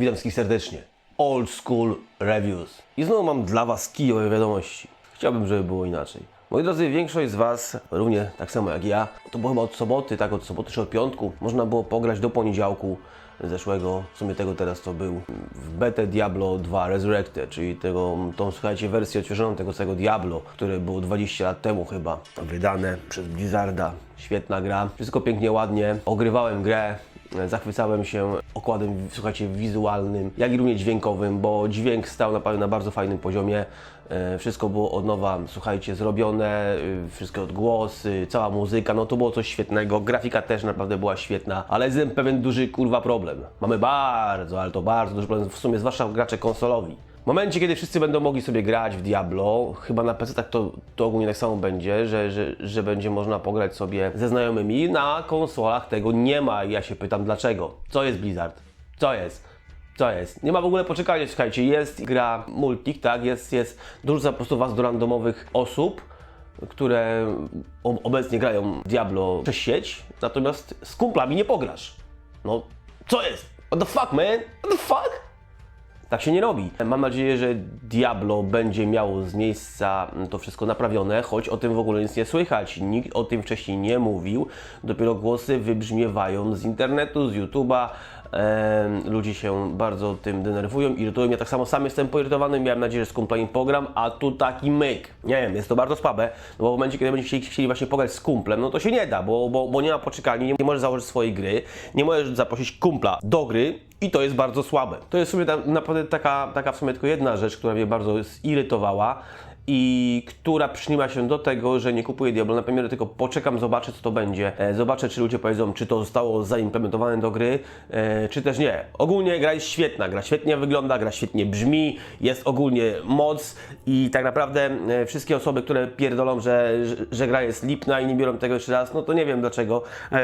Witam wszystkich serdecznie. Old School Reviews. I znowu mam dla Was kijowe wiadomości. Chciałbym, żeby było inaczej. Moi drodzy, większość z Was, równie tak samo jak ja, to było chyba od soboty, tak, od soboty czy od piątku, można było pograć do poniedziałku zeszłego, w sumie tego teraz to był, w betę Diablo 2 Resurrected, czyli tego, tą, słuchajcie, wersję odświeżoną tego całego Diablo, które było 20 lat temu chyba, wydane przez Blizzarda. Świetna gra, wszystko pięknie, ładnie, ogrywałem grę, Zachwycałem się okładem, słuchajcie, wizualnym, jak i również dźwiękowym, bo dźwięk stał naprawdę na bardzo fajnym poziomie. E, Wszystko było od nowa, słuchajcie, zrobione, y, wszystkie odgłosy, cała muzyka, no to było coś świetnego. Grafika też naprawdę była świetna, ale jest pewien duży kurwa problem. Mamy bardzo, ale to bardzo duży problem, w sumie zwłaszcza gracze konsolowi. Momencie, kiedy wszyscy będą mogli sobie grać w Diablo, chyba na PC tak to, to ogólnie tak samo będzie, że, że, że będzie można pograć sobie ze znajomymi. Na konsolach tego nie ma i ja się pytam dlaczego. Co jest Blizzard? Co jest? Co jest? Nie ma w ogóle poczekania, słuchajcie, jest gra multik, tak, jest, jest, dorzuca po prostu Was do randomowych osób, które obecnie grają Diablo przez sieć, natomiast z kumplami nie pograsz. No, co jest? What the fuck, man? What the fuck? Tak się nie robi. Mam nadzieję, że Diablo będzie miało z miejsca to wszystko naprawione, choć o tym w ogóle nic nie słychać. Nikt o tym wcześniej nie mówił. Dopiero głosy wybrzmiewają z internetu, z YouTube'a. Ludzie się bardzo tym denerwują, irytują. Ja tak samo sam jestem poirytowany. Miałem nadzieję, że z kumplami pogram, a tu taki myk. Nie wiem, jest to bardzo słabe, no bo w momencie, kiedy będziecie chcieli, chcieli właśnie pograć z kumplem, no to się nie da, bo, bo, bo nie ma poczekalni, nie, możesz założyć swojej gry, nie możesz zaprosić kumpla do gry, i to jest bardzo słabe. To jest w sumie ta, naprawdę taka, taka w sumie tylko jedna rzecz, która mnie bardzo zirytowała i która przyczyniła się do tego, że nie kupuję Diablo na premierę, tylko poczekam, zobaczę co to będzie. E, zobaczę, czy ludzie powiedzą, czy to zostało zaimplementowane do gry, e, czy też nie. Ogólnie gra jest świetna, gra świetnie wygląda, gra świetnie brzmi, jest ogólnie moc i tak naprawdę e, wszystkie osoby, które pierdolą, że, że, gra jest lipna i nie biorą tego jeszcze raz, no to nie wiem dlaczego.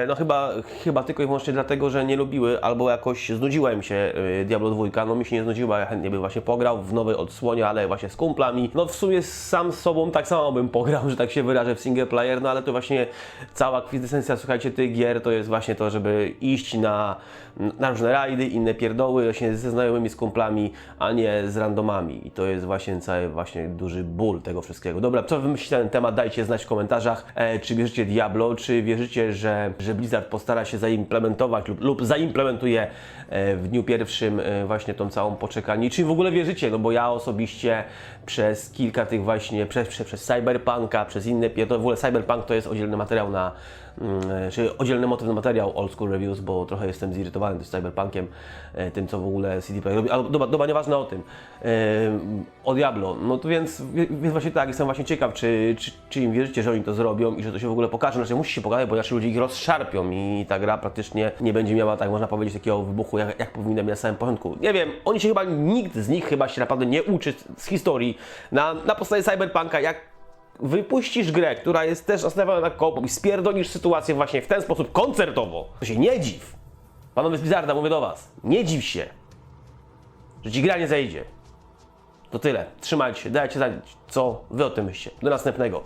No chyba, chyba tylko i wyłącznie dlatego, że nie lubiły albo jakoś znudziłem się e, Diablo 2, no mi się nie znudziła, ja chętnie bym właśnie pograł w nowej odsłonie, ale właśnie z kumplami. No w sumie sam z sobą tak samo bym pograł, że tak się wyrażę w single player, no ale to właśnie cała kwintesencja, słuchajcie, tych gier to jest właśnie to, żeby iść na, na różne rajdy, inne pierdoły, właśnie ze znajomymi, z kumplami, a nie z randomami. I to jest właśnie cały właśnie duży ból tego wszystkiego. Dobra, co wy myślicie na ten temat, dajcie znać w komentarzach, e, czy wierzycie Diablo, czy wierzycie, że, że Blizzard postara się zaimplementować lub, lub zaimplementuje e, w dniu pierwszym e, właśnie tą całą poczekalnię, czy w ogóle wierzycie, no bo ja osobiście przez kilka tych właśnie, przez, przez, przez Cyberpunka, przez inne, to w ogóle Cyberpunk to jest oddzielny materiał na, mm, czy oddzielny motyw na materiał Old School Reviews, bo trochę jestem zirytowany tym Cyberpunkiem, e, tym co w ogóle CD Projekt robi, ale dobra, dobra, nieważne o tym, e, o Diablo, no to więc, więc właśnie tak, jestem właśnie ciekaw, czy, czy, czy im wierzycie, że oni to zrobią i że to się w ogóle pokaże, znaczy musi się pokazać, bo inaczej ludzie ich rozszarpią i ta gra praktycznie nie będzie miała, tak można powiedzieć, takiego wybuchu, jak, jak powinna mieć na samym początku. Nie wiem, oni się chyba, nikt z nich chyba się naprawdę nie uczy z historii na, na podstawie Cyberpunka, jak wypuścisz grę, która jest też nastawiona na koop i spierdolisz sytuację właśnie w ten sposób koncertowo, to się nie dziw. Panowie z Blizzarda, mówię do Was, nie dziw się, że Ci gra nie zejdzie. To tyle. Trzymajcie się, dajcie znać, co Wy o tym myślicie. Do następnego.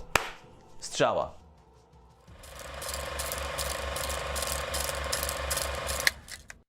Strzała.